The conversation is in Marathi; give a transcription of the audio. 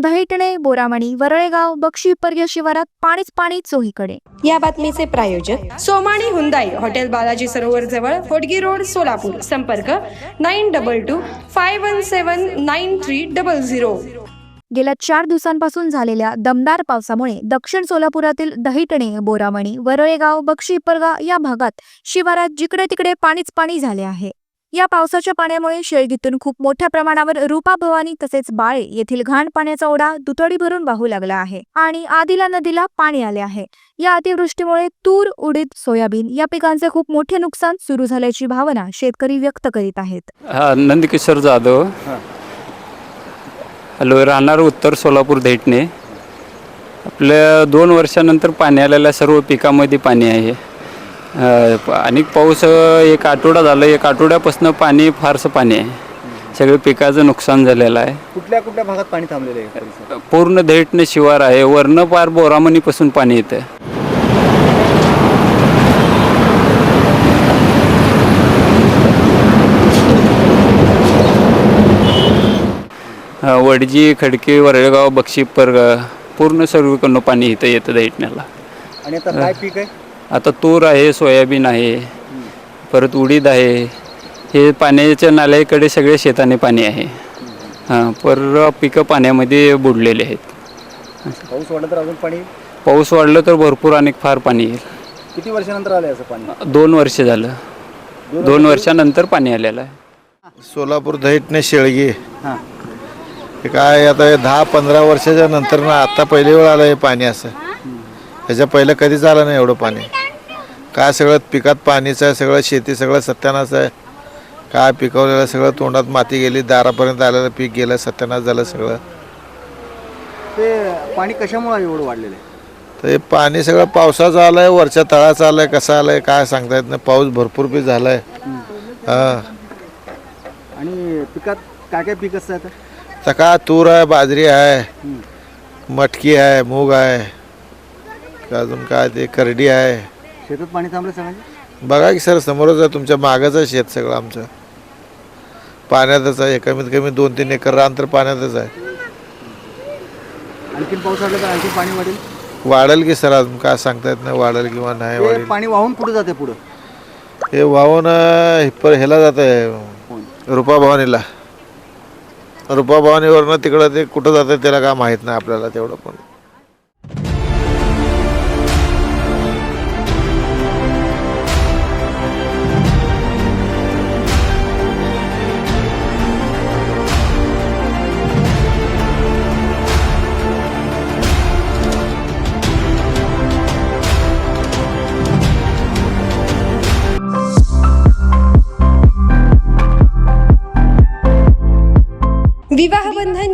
दहिटणे बोरामणी वरळेगाव बक्षीपर्य शिवारात पाणीच पाणी चोहीकडे. या बातमीचे प्रायोजक सोमाणी हुंदाई हॉटेल बालाजी सरोवर जवळ होडगी रोड सोलापूर. संपर्क nine double two five one seven nine three double zero गेल्या चार दिवसांपासून झालेल्या दमदार पावसामुळे दक्षिण सोलापुरातील दहिटणे बोरामणी वरळेगाव बक्षीपरगा या भागात शिवारात जिकडे तिकडे पाणीच पाणी झाले आहे. या पावसाच्या पाण्यामुळे शेळगीतून खूप मोठ्या प्रमाणावर रूपा भवानी तसेच बाळे येथील घाण पाण्याचा ओढा दुतडी भरून वाहू लागला आहे आणि आदिला नदीला पाणी आले आहे. या अतिवृष्टीमुळे तूर उडीद सोयाबीन या पिकांचे खूप मोठे नुकसान सुरू झाल्याची भावना शेतकरी व्यक्त करीत आहेत. हा नंदकिशोर जाधव. हॅलो राहणार उत्तर सोलापूर धेटणे. आपल्या दोन वर्षानंतर पाणी आलेल्या सर्व पिकामध्ये पाणी आहे. आणि पाऊस एक आठवडा झाला. एक आठवड्यापासून पाणी फारसं पाणी आहे. सगळे पिकाचं नुकसान झालेलं आहे. कुठल्या कुठल्या भागात पाणी थांबलेलं आहे? पूर्ण धेटणे शिवार आहे. वर्ण पार बोरामणीपासून पाणी येतं वडजी खडकी वरळगाव बक्षीपर पूर्ण सर्वीकडनं पाणी इथं येतं दैटण्याला आणि आता काय पीक आहे? आता तूर आहे सोयाबीन आहे परत उडीद आहे. हे पाण्याच्या नाल्याकडे सगळे शेताने पाणी आहे. हां पर पिकं पाण्यामध्ये बुडलेले आहेत. पाऊस वाढला तर अजून पाणी पाऊस वाढलं तर भरपूर आणि फार पाणी येईल. किती वर्षानंतर आलंय असं पाणी? दोन वर्ष झालं. दोन वर्षानंतर पाणी आलेलं आहे. सोलापूर दहिटणे शेळगी. काय आता दहा पंधरा वर्षाच्या नंतर ना आता पहिली वेळ आलं हे पाणी असं. ह्याच्या पहिलं कधीच आलं नाही एवढं पाणी. काय सगळं पिकात पाणीचं आहे सगळं शेती सगळं सत्यानाश आहे. काय पिकवलेलं सगळं तोंडात माती गेली दारापर्यंत आलेलं पीक गेलं सत्यानाश झालं सगळं. ते पाणी कशामुळे एवढं वाढलेलं आहे? तर हे पाणी सगळं पावसाचं आलं आहे वरच्या तळाचं आलं आहे कसं आलं आहे काय सांगता येत नाही. पाऊस भरपूर बी झाला आहे हां. आणि पिकात काय काय पीक असतं आता? तर का तूर आहे बाजरी आहे मटकी आहे मूग आहे अजून काय ते करडी आहे. शेतात पाणी थांबलं सगळ्यांचे बघा की सर समोरच आहे तुमच्या मागच आहे शेत सगळं आमचं. पाण्यातच आहे कमीत कमी दोन तीन एकर रान तर पाण्यातच आहे. आणखीन पाऊस वाढला तर आणखी पाणी वाढेल? वाढेल की सर अजून काय सांगता येत नाही वाढेल किंवा नाही ते वाढेल. पाणी वाहून कुठं जाते पुढं? हे वाहून अं, हिप्पर ह्याला जात आहे रुपा भवानीला रुपा भवानीवरनं तिकडं ते कुठं जातं त्याला काय माहीत नाही आपल्याला तेवढं पण.